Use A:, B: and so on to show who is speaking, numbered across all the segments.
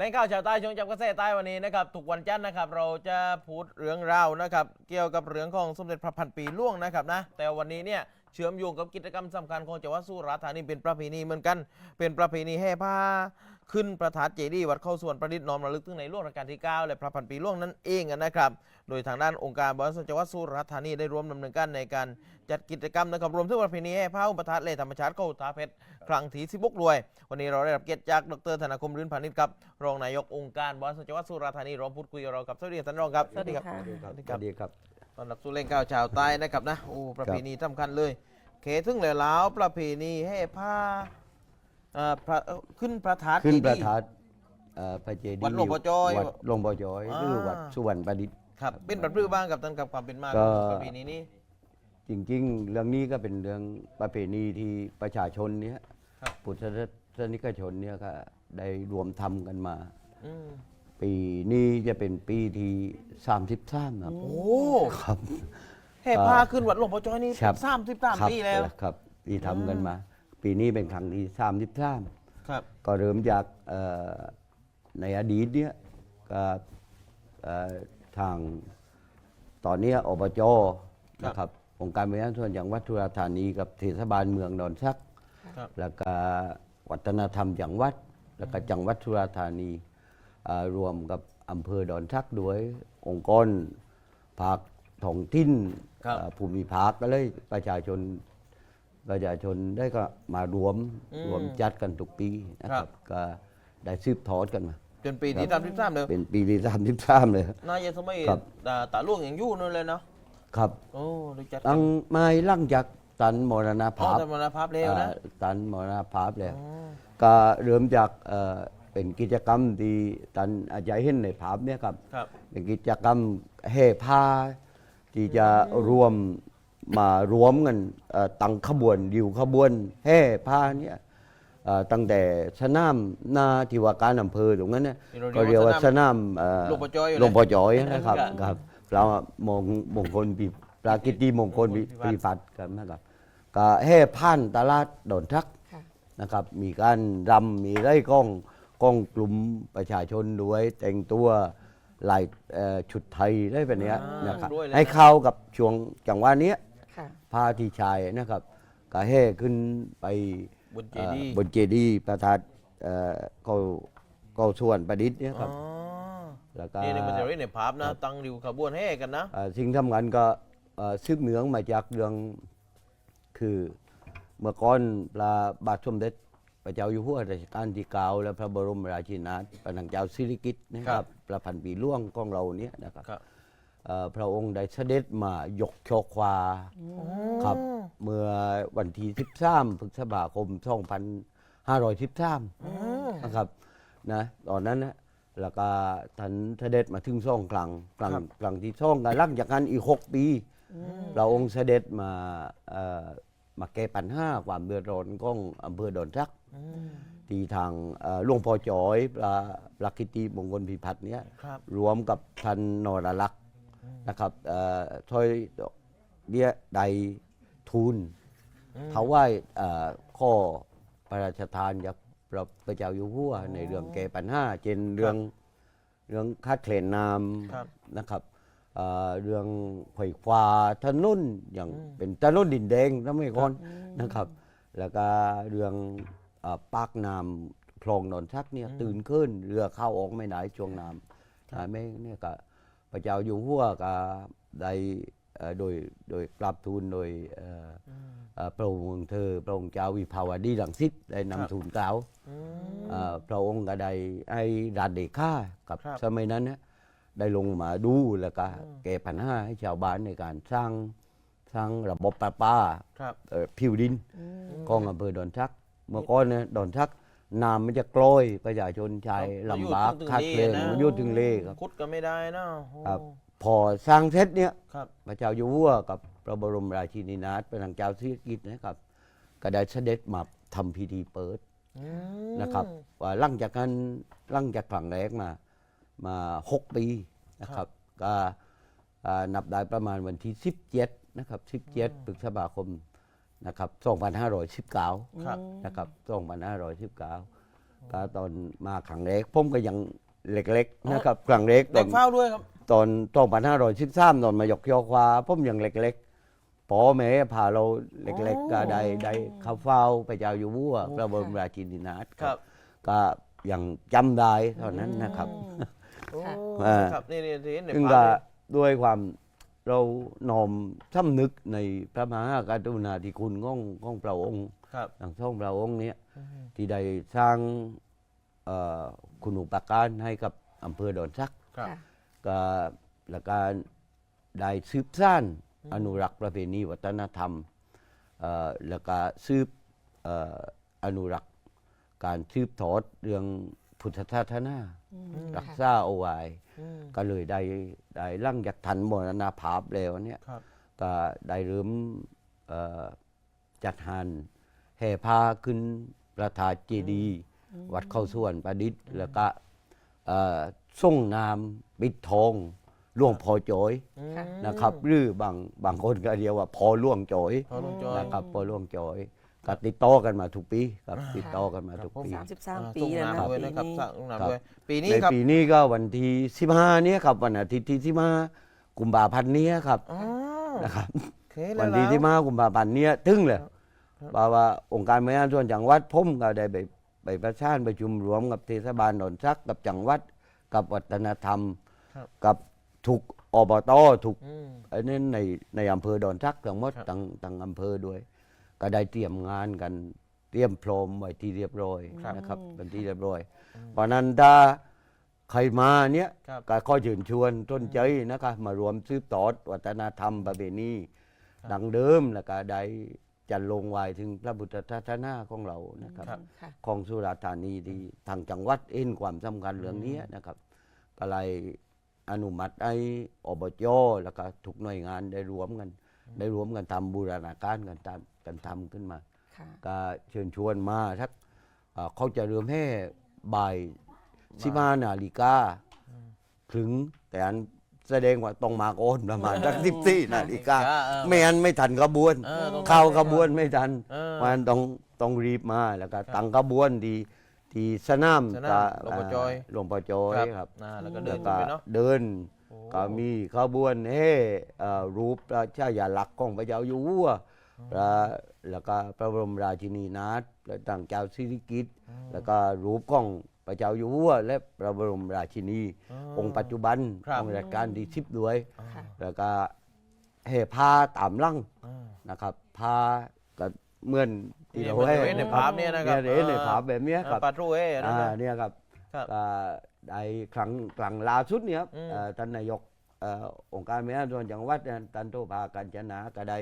A: แหล่งข่าวชาวใต้ชงจับกระแสใต้วันนี้นะครับทุกวันจันทร์นะครับ เราจะพูดเรื่องราวนะครับ เกี่ยวกับเรื่องของสมเด็จพระพันปีหล่วงนะครับนะ แต่วันนี้เนี่ย เชื่อมโยงกับกิจกรรมสำคัญของจังหวัดสุราษฎร์ธานีเป็นประเพณีเหมือนกัน เป็นประเพณีแห่ผ้าขึ้นประทัดเจดีย์วัดเข้าส่วนประดิษฐ์น้อมระลึกถึงในหลวงรัชกาลที่ 9 และพระพันปีหล่วงนั่นเองนะครับ โดยทางด้านองค์การบริหารส่วนจังหวัดสุราษฎร์ธานีได้ร่วมดำเนินการในการจัดกิจกรรมนะครับรวมถึงประเพณีแห่ผ้าอุปทัศน์เลธรรมชาติเข้าตาเพชรครั้งที่16ด้วย วันนี้เราได้รับเกียรติจากดรธนาคมรื่นพานิชครับรองนายกองค์การบริหารส่วนจังหวัดสุราษฎร์ธานีรองพูดคุยกับเราครับสวัสดีท่านรองครับ
B: สวัสดีค่ะ
A: สวัสดี
C: ส
A: ครับ
C: วัสดีครับ
A: ต อนรับสู่เล่นก้าวชาวใต้นะครับนะโอ้ประเพณีสำคัญเลย เคถึงแล้วแล้วประเพณีแห่ผ้าเอ่อพระเอ่อขึ้นประทัด
C: ขึ้น
A: เจ
C: ประ
A: ดีย์
C: ทัดเอ่อพระเจดีย์
A: วัดหลวงพ่อจอย
C: วัดหลวงพ่อจอย
A: อ่า
C: หรือวัดสุวรรณประดิษฐ์
A: ครับเป็นประพฤติบ้างกับท่านกับความเป็นมา
C: ก็
A: ของประเพณีนี้
C: จริงๆ เรื่องนี้ก็เป็นเรื่องประเพณีที่ประชาชนเนี้ย
A: ครับ
C: พุทธศาสนิกชนเนี่ยก็ได้รวมทำกันมา
A: อืม
C: ปีนี้จะเป็นปีที่33ครับ
A: โอ้
C: ครับ
A: แห่ผ้าขึ้นวัดหลวงพ่อจอยนี่
C: ครับ
A: สามสิบสาม
C: ครับ
A: ปีแล้ว
C: ครับที่ทำกันมา ปีนี้เป็นครั้งที่33
A: ครับ
C: ก็เริ่มจากเอ่อในอดีตเนี่ยก็เอ่อทางตอนเนี้ยอบจนะครับองค์การบริหารส่วนจังหวัดสุราษฎร์ธานีกับเทศบาลเมืองดอนซัก
A: ครับ
C: แล้วก็วัฒนธรรมจังหวัด แล้วก็จังหวัดสุราษฎร์ธานีเอ่อ รวมกับอำเภอดอนซักด้วยองค์กรภาคท้องถิ่น
A: ครับ
C: เอ่อภูมิภาคก็เลยประชาชนประชาชนได้ก็มารวม
A: อืม
C: รวมจัดกันทุกปีนะค
A: ครั
C: รับบก็ได้สืบทอดกันมา
A: จนปีที่สามสิบสามเลย
C: เป็นปีที่สามสิบสามเลย
A: น่าจะสมัย
C: ครับ
A: ตาตาล่วงอย่างยู่นั่นเลยเนาะ
C: ครับ
A: โอ้ได้จัด
C: ตั้งไม้ลั่งจากตันมรณ
A: อ๋อ
C: ภาพ
A: แต่มรณภาพเร็วนะ
C: อ่าตันมรณภาพแล้ว
A: อ๋อ
C: ก็เริ่มจาก เอ่อเป็นกิจกรรมที่ตันอาจจะเห็นในภาพเนี่ยครับ
A: ครับ
C: เป็นกิจกรรมแห่ผ้าที่จะรวมมารวมกันเอ่อตั้งขบวนดิวขบวนแห่ผ้าเนี่ยเอ่อตั้งแต่สนามหน้าที่ว่าการอำเภอตรงนั้นเนี่ย
A: ที่เรา
C: ก็เรียกว่าสนามเอ่อ
A: หลวงพ่อจ้อยอยู่
C: หลวงพ่อจอย
A: เลย
C: นะครับ
A: ครับ
C: ครับเรามงมงคลปีปรากิตติมงคล
A: มงคล
C: ปี
A: พิพัฒน์
C: ปีฟัดกันนะครับก็แห่ผ่านตลาดดอนทัก
B: ค่ะ
C: นะครับมีการรำมีไร่กล้อง กล้องกลุ่มประชาชนด้วยแต่งตัวลายเอ่อชุดไทยได้แบบเนี้ย
A: อ่าน
C: นะครับ
A: ด้วยเลยนะ
C: ให้เข้ากับช่วงจังหวะเนี้ย
B: ค่ะ
C: พาที่ชายนะครับก็แห่ขึ้นไป
A: บนเจ
C: เอ่อ
A: ดีย์
C: บนเจดีย์ประทัดเอ่อเขาเขาส่วนประดิษฐ์เนี่ยครับ
A: อ๋อ
C: แล้วก็
A: นี่ในมันจะเรียกในภาพนะ ตั้งริวขบวนแห่กันนะ
C: เอ่อสิ่งสำคัญก็เอ่อซึกเหนืองมาจากเรื่องคือเมื่อก่อนพระบาทสมเด็จ พระเจ้าอยู่หัวรัชกาลที่เก้าและพระบรมราชินีนาถพระนางเจ้าสิริกิติ์นะค
A: ครั
C: รับบ พระพันปีหล่วงของเราเนี่ยนะครับ
A: ครับ
C: เอ่อพระองค์ได้เสด็จมายกชกควาครับ เมื่อวันที่ 13พฤษภาคม 2513นะครับนะตอนนั้นนะแล้วก็ท่านเสด็จมาถึงซ่องครั้งครั้ง
A: ครับ
C: ครั้งที่ซ่องกันหลังจากนั้นอีก 6 ปีพระองค์เสด็จมาเอ่อ มาแก้ปัญหาความเดือดร้อนของอำเภอดอนซัก
A: อืม
C: ที่ทางเอ่อหลวงพ่อจอยพระพระกิติมงคลพิพัฒน์เนี่ย
A: ครับ
C: รวมกับท่านนรลักษณ์นะครับเอ่อถ้อยเนี่ยใดทูล
A: อืม
C: ถวายเอ่อข้อพระราชทานจากพระพระเจ้าอยู่หัวในเรื่องแก้ปัญหาเช่นเรื่องเรื่องคาดเคลนน้
A: ครับำ
C: นะครับ เอ่อเรื่องไขว่คว้าถนนอย่างเป็นถนนดินแดงสมัยก่อนนะครับ แล้วก็เรื่องเอ่อปากน้ำคลองนนทักเนี่ยตื่นขึ้นเรือเข้าออกไม่ได้ช่วงน้ำอ่าไม่เนี่ยก็พระเจ้าอยู่หัวก็ได้เอ่อโดยโดยกราบทูลโดยเอ่ออเอ่อพระองค์เธอพระองค์เจ้าวิภาวดีรังสิตได้
A: ครับ
C: นำทูลเกล้า
A: อืม
C: เอ่อพระองค์ก็ได้ให้รัฐเดค่ากับ
A: ครับ
C: สมัยนั้นนะ ได้ลงมาดูแล้วก็แก้ปัญหาให้ชาวบ้านในการสร้างสร้างระบบประปา
A: ครับ
C: เอ่อผิวดินของอำเภอดอนชัก เมื่อก่อนเนี่ยดอนชักน้ำมันจะกลอยประชาชนชายลำบาก
A: อยู่ถึง
C: ขาด
A: เล
C: เพลง
A: นะ
C: มันอยุ่ถึงเลครับ
A: คุดก็ไม่ได้นะโอ้
C: ครับ พอสร้างเสร็จเนี่ย
A: ครับ
C: พระเจ้าอยู่หัวกับพระบรมราชินีนาถพระนางเจ้าสิริกิติ์นะครับ ก็ได้เสด็จมาทำพิธีเปิด
A: อืม
C: นะครับว่าหลังจากนั้นหลังจากครั้งแรกมา มาหกปีนะครับก็อ่านับได้ประมาณวันที่ 17 นะครับ 17พฤษภาคมนะครับ2519
A: ครับ
C: นะครับ2519ก็ตอนมาครั้งแรกผมก็ยังเล็กๆนะครับครั้งแรกต
A: เด็
C: อกน
A: เฝ้าด้วยครับ
C: ตอนตอนพันห้าร้อยสิบสามตอนมายกยอควาผมยังเล็กๆพ่อแม่พาเราเล็กๆก็ได้ได้เข้าเฝ้าพระเจ้าอยู่หัวพระบรมราชินีนาถ
A: ครับ
C: ก็ยังจำได้เท่านั้นนะครับ
A: โอ้
C: อ่า
A: ครับนี่นี่ที่เห็นใน
C: ซึ่ง
A: ภา
C: ก็
A: พเนี่ย
C: ด้วยความเรานอมสำนึกในพระมหากรุณาธิคุณของของพระองค์
A: ครับ
C: ทางท่องพระองค์เนี้ยที่ได้สร้างเอ่อคุณอุปการให้กับอำเภอดอนซัก
A: ครับ
B: ค่ะ
C: ก็และการได้สืบสร้างอนุรักษ์ประเพณีวัฒนธรรมเอ่อแล้วก็สืบเอ่ออนุรักษ์การสืบทอดเรื่องพุทธศาสนา รักษาเอาไว้
A: อืม
C: ก็เลยได้ได้ร่างจากทันมรณภาพแล้วเนี่ย
A: ครับ
C: ก็ได้เริ่มเอ่อจัดหานแห่ผ้าขึ้นประธาตุเจดีย์วัดเข้าส่วนประดิษฐ์ แล้วก็เอ่อส่งนามปิดทองหล่วงพอจอย
B: ค่ะ
C: นะครับหรือบางบางคนก็เรียกว่าพอหล่วงจอย
A: พอลุงจอย
C: นะครับพอหล่วงจอย ก็ติดต่อกันมาทุกปีครับติดต่อกันมาทุกปี
B: สามสิบสาม
A: อ่า
B: ปี
A: ส่ง
B: แล้ว
A: น้ำ
B: นะ
A: ด้วย
B: ปี
A: นะครับ
B: นี้
A: สร้างน้ำ
C: ครับ
A: ด้วยปีนี้
C: ใน
A: ครับ
C: ปีนี้ก็วันที่15เนี้ยครับวันอาทิตย์ที่15กุมภาพันธ์เนี้ยครับ
A: อ๋อ
C: นะครับ
A: โอเคเลย
C: วันที่ที่มากุมภาพันธ์เนี้ยถึงเลยเพราะว่าองค์การบริหารส่วนจังหวัดผมก็ได้ไปไปประชานประชุมรวมกับเทศบาลดอนซักกับจังหวัด กับวัฒนธรรมกับทุกอบตทุก
A: อืม
C: อันนี้ในในอำเภอดอนซักทั้งหมด
A: ครับ
C: ทั้งทั้งอำเภอด้วย ก็ได้เตรียมงานกันเตรียมพร้อมไว้ที่เรียบร้อยนะครับเป็นที่เรียบร้อย เพราะฉะนั้นถ้าใครมาเนี้ย
A: ครับ
C: ก็ขอเชิญชวนต้นใจนะครับมารวมซืบต่อวัฒนธรรมประเพณีดังเดิมแล้วก็ได้จันลงไว้ถึงพระพุทธศาสนาของเรานะครับ
A: ครับ
B: ค่ะ
C: ของสุราษฎร์ธานีที่ทางจังหวัดเอ็นความสำคัญเรื่องนี้นะครับ ก็เลยอนุมัติให้อบจแล้วก็ทุกหน่วยงานได้รวมกัน ได้รวมกันทำบูรณาการกันตาม กันทำขึ้นมา
B: ค่ะ
C: ก็เชิญชวนมาทักเอ่อเขาจะเริ่มให้บ่ายสิบห้านาฬิกาถึงแต่อันแสดงว่าต้องมาโอนประมาณสักสิบสี่นาฬิกา
A: เออ
C: ไม่งั้นไม่ทันขบวน
A: เออต้อง
C: เข้าขบวนไม่ทัน
A: เออ
C: มันต้องต้องรีบมาแล้วก็ตั้งขบวนที่ที่สนาม
A: สนามหลวงพ่อจอย
C: หลวงพ่อจอย
A: ครับ
C: ครับ
A: อ่าแล้วก็เดิ
C: แล้
A: น
C: ว
A: ขึ้น
C: ก็
A: ไปเนาะ
C: เดิน
A: โอ้
C: ก็มีขบวนเฮ่เอ่อรูปพระชายาลักษณ์ของพระเจ้าอยู่หัว พระแล้วก็พระบรมราชินีนาถและต่างเจ้าสิริกิติ์แล้วก็รูปของพระเจ้าอยู่หัวและพระบรมราชินี องค์ปัจจุบัน
A: ครับ
C: องค์รัชกาลที่สิบด้วย
B: ค่ะ
C: แล้วก็เฮ่ผ้าตามลัง
A: อ่า
C: นะครับผ้าก็เหมือนที่เรา
A: นี่
C: ให้
A: เหมือนในภาพเนี่ยนะครับ
C: เห็นในภาพแบบเนี้ยครับ
A: ปาทรูเอ้นั่น
C: อ่า
A: นะ
C: เนี่ยครับ
A: ครับ
C: ก็ได้ครั้งครั้งล่าสุดเนี่ยครับ
A: อืม
C: เอ่อท่านนายกเอ่อองค์การบริหารส่วนจังหวัดเนี่ยท่านโตภาการจนาก็ได้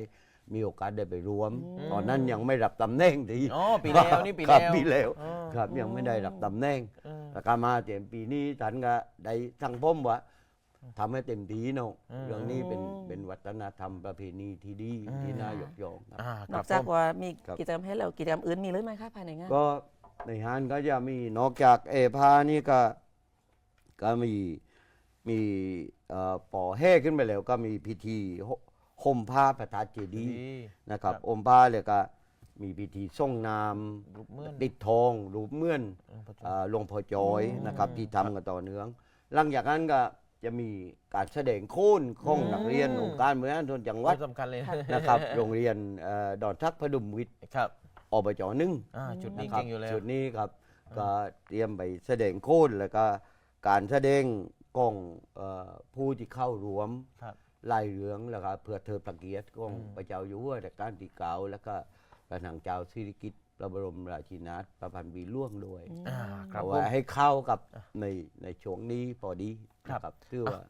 C: มีโอกาสได้ไปรวม ตอนนั้นยังไม่รับตำแหน่งที
A: อ๋อปีแล้วนี่ปี
C: ครั
A: แล้
C: บ
A: ว
C: ปีแล้ว
A: อ๋อ
C: ครับยังไม่ได้รับตำแหน่ง
A: เออ
C: แล้วก็มาเต็มปีนี้ท่านก็ได้สั่งผมว่าทำให้เต็มที่เนาะ
A: อืม
C: เรื่องนี้เป็นเป็นวัฒนธรรมประเพณีที่ดีที่น่ายกย่องครับ
A: อ่านค
B: อ
A: รับ
B: กจาก
A: ผม
B: ว่ามี
C: ครับ
B: กิจกรรมให้เรากิจกรรมอื่นมีหรือไม่คะภายในงาน
C: ก็ในฮานก็จะมีนอกจากเอพานี่ก็ก็มีมีเอ่อปอแห่ขึ้นไปแล้วก็มีพิธี ห่มผ้าพระธาตุเจดีย์นะ
A: ครับ
C: อมผ้าเลยก็มีพิธีส่งนาม
A: รูปเมื่อน
C: ติดทองรูปเมื่อน
A: เออปัจจุบัน
C: เอ่อหลวงพ่อจอยนะครับที่ทำกันต่อเนื่อง หลังจากนั้นก็จะมีการแสดงโค่นของนักเรียนองค์การบริหารส่วนจังหวัด
A: สำคัญเลย
C: นะครับ โรงเรียนเอ่อดอนทักพดุมวิทย์
A: ครับ
C: อบจหนึ่ง
A: อ่าจุดนี้
C: นะครั
A: เก่งอยู่แล้ว
C: จุดนี้ครับก็เตรียมไปแสดงโค่นแล้วก็การแสดงกล้องเอ่อผู้ที่เข้ารวม
A: ครับ
C: ลายเหลืองแล้วก็เพื่อเธอประเกียรติของพระเจ้าอยู่หัวรัชกาลที่เก้าแล้วก็พระนางเจ้าสิริกิติ์พระบรมราชินีนาถพระพันปีหล่วงด้วย
A: อ่าครับ
C: เอา
A: ผ
C: ไว้
A: ม
C: ให้เข้ากับในในช่วงนี้พอดี
A: ครับ
C: นะครับถือว่า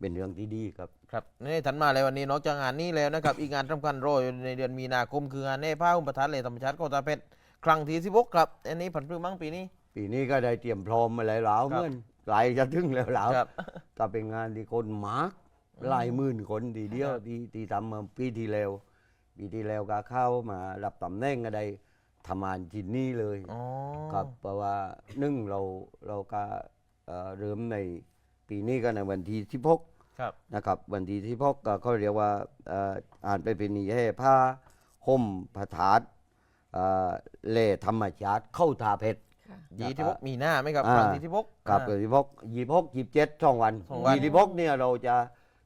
C: เป็นเรื่องที่ดีครับ
A: ครับนี่ถันมาเลยวันนี้นอกจากงานนี้แล้วนะครับ อีกงานสำคัญรออยู่ในเดือนมีนาคมคืองานเน่ผ้าอุ้มประทัดเลยธรรมชาติโคตาเพชรครั้งที่สิบกครับ อันนี้ผันพรึงมั้งปีนี้
C: ปีนี้ก็ได้เตรียมพร้อมมาหลายหลาว
A: ครับ
C: เหมือนหลายจะถึงแล้วหลาว
A: ครับ
C: ก็เป็นงานที่คนมาร์ก หลายหมื่นคนทีเดียว
A: ครับ
C: ที่ที่ทำมาปีที่แล้วปีที่แล้วก็เข้ามารับตำแหน่งก็ได้ทำงานที่นี่เลย
A: อ๋อ
C: ครับเพราะว่าหนึ่งเราเราก็เอ่อเริ่มในปีนี้ก็ในวันที่16
A: ครับ
C: นะครับ วันที่16ก็เขาเรียกว่าเอ่ออ่านไปเป็นนิให้ผ้าห่มผาถาดเอ่อเล่ธรรมชาติเข้าทาเพชร
B: ค่ะ
A: ยี่ที่พกมีหน้าไหมครับ
C: อ่า
A: ครั้งที่ที่พก
C: กับ
A: อ่า
C: ยี่พกยี่พกยี่เจ็ดสองวัน
A: สองวัน
C: ยี่พกเนี่ยเราจะ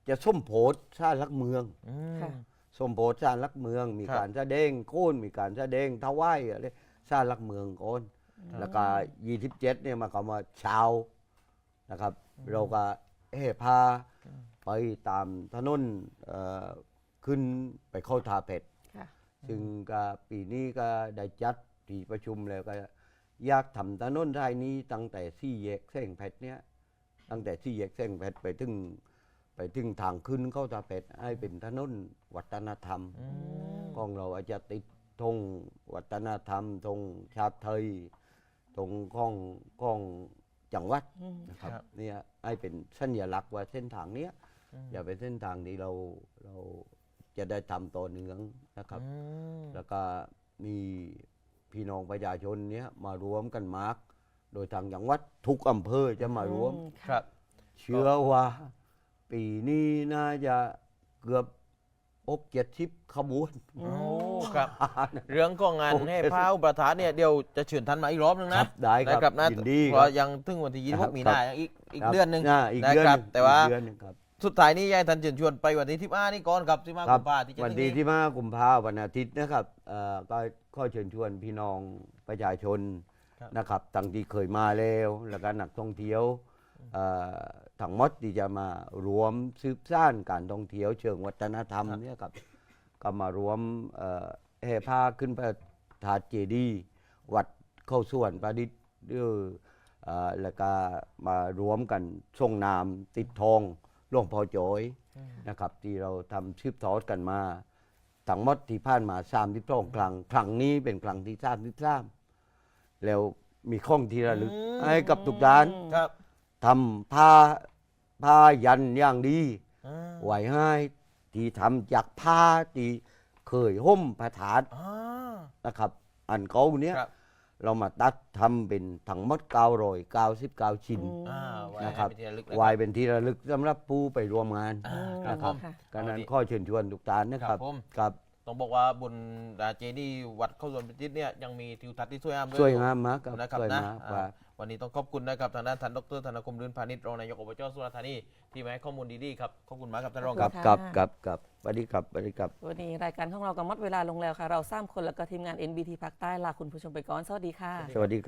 C: จะส้มโพธชาติลักเมือง
A: อืม
B: ค่ะ
C: ส้มโพธชาติลักเมือง มี
A: ครับ
C: การแสดงโค่นมีการแสดงทวายอะไรชาติลักเมืองก่อนแล้วก็ยี่สิบเจ็ดเนี่ยมาคำว่าชาวนะครับ เราก็เอพาไปตามถนนเอ่อขึ้นไปเข้าทาเพชร
B: ค่ะ
C: ซึ่งก็ปีนี้ก็ได้จัดที่ประชุมแล้วก็อยากทำถนนรายนี้ตั้งแต่สี่แยกเส้งเพชรเนี่ยตั้งแต่สี่แยกเส้งเพชรไปถึง ไปถึงทางขึ้นเข้าตาเพชรให้เป็นถนนวัฒนธรรม
A: อืม
C: ของเราอาจจะติดธงวัฒนธรรมธงชาติไทยธงของของจังหวัด
B: อืม
C: นะครับ
A: ครับ
C: เนี่ยให้เป็นสัญลักษณ์ว่าเส้นทางเนี้ย
A: อืม
C: อย่าเป็นเส้นทางที่เราเราจะได้ทำต่อเนื่องนะครับ
A: อืม
C: แล้วก็มีพี่น้องประชาชนเนี้ยมารวมกันมากโดยทางจังหวัดทุกอำเภอจะมารวม
B: อื
A: ครับ
C: เชื่อว่า ปีนี้น่าจะเกือบอกเจ็ดสิบขบวน
A: โอ้ครับ เรื่องของงาน
C: โอเค
A: ให้พระอุประธานเนี่ยเดี๋ยวจะเชิญท่านมาอีกรอบนึง
C: ครั
A: นะ
C: บได้ครับ
A: นะครับนะ
C: ยินดี
A: เพ
C: ครั
A: ราะ
C: บ
A: ยังถึงวันที่ยี่สิบ
C: ค
A: ห
C: รั
A: ก
C: บ
A: มีนายังอีกอีก
C: ครับ
A: เดือนหนึ่งา
C: อีก
A: นะ
C: เดือน
A: ครับ
C: หนึ่ง
A: แต่ว่า
C: อีกเดือนหนึ่งครับ
A: สุดท้ายนี้ยายท่านเชิญชวนไปวันที่ที่ห้านี่ก่อนครับที่มา
C: ครั
A: กุ
C: บ
A: มภาที่จะ
C: วัน
A: ถึง
C: ที่
A: นี้
C: ที่มากุมภาวันอาทิตย์นะครับเอ่อก็ข้อเชิญชวนพี่น้องประชาชน
A: ครับ
C: นะครับตั้งที่เคยมาแล้ว แล้วก็นักท่องเที่ยวเอ่อ ทั้งหมดที่จะมารวมสืบสร้างการท่องเที่ยวเชิงวัฒนธรรมเนี่ยครับก็มารวมเอ่อแห่ผ้าขึ้นพระธาตุเจดีย์วัดเข้าส่วนประดิษฐ์ด้วยเอ่อแล้วก็มารวมกันทรงนามติดทองหลวงพ่อโจอยนะครับ ที่เราทำชืบทอดกันมาทั้งหมดที่ผ่านมาสามที่สองครั้งครั้งนี้เป็นครั้งที่สามที่สามแล้วมีข้องที่ระลึก
A: อืม
C: ให้กับทุกด้าน
A: ครับ
C: ทำผ้าผ้ายันอย่างดี
A: อ่า
C: ไหวให้ที่ทำจากผ้าที่เคยห่มพระธาตุ
A: อ่า
C: นะครับ อันเก่าเนี้ย
A: ครับ
C: เรามาตัดทำเป็นทั้งหมดเก้ารอยเก้าสิบเก้าชิ้น
B: อืม
A: อ่าไว้
C: นะครับ
A: ให้เป็นที่ระลึกนะ
C: ไว้เป็นที่ระลึกสำหรับผู้ไปร่วมงาน
A: อ่าครับ
C: นะ
A: ผ
C: ครับ
A: ม
B: ค่ะ
C: การนั้น
A: เอาดิ
C: ข้อเชิญชวนทุกท่านนะค
A: ครั
C: รับบ
A: ผม
C: ครับ
A: ต้องบอกว่าบนเจดีย์วัดเข้าสวนพิจิตรเนี่ยยังมีทิวทัศน์ที่สวยงามด้ว
C: สวย
A: ย
C: งามมากครับ
A: นะครับ
C: สวย
A: นะ
C: มาก
A: อ่า
C: ว่า
A: วันนี้ต้องขอบคุณนะครับทางด้านท่านดรธนคมลื่นพาณิชย์รองนายกอบจสุราษฎร์ธานีที่มาให้ข้อมูลดีๆครับขอบคุณมากครับท่านรอง
C: ค
A: ค
C: รั
A: รั
C: บบกับกับกับสวัสดีครับสวัสดีครับ
B: วันนี้รายการของเราก็หมดเวลาลงแล้วค่ะ เราสามคนแล้วก็ทีมงาน NBT ภาคใต้ลาคุณผู้ชมไปก่อน สวัสดีค่ะ
C: สวัสดีครับ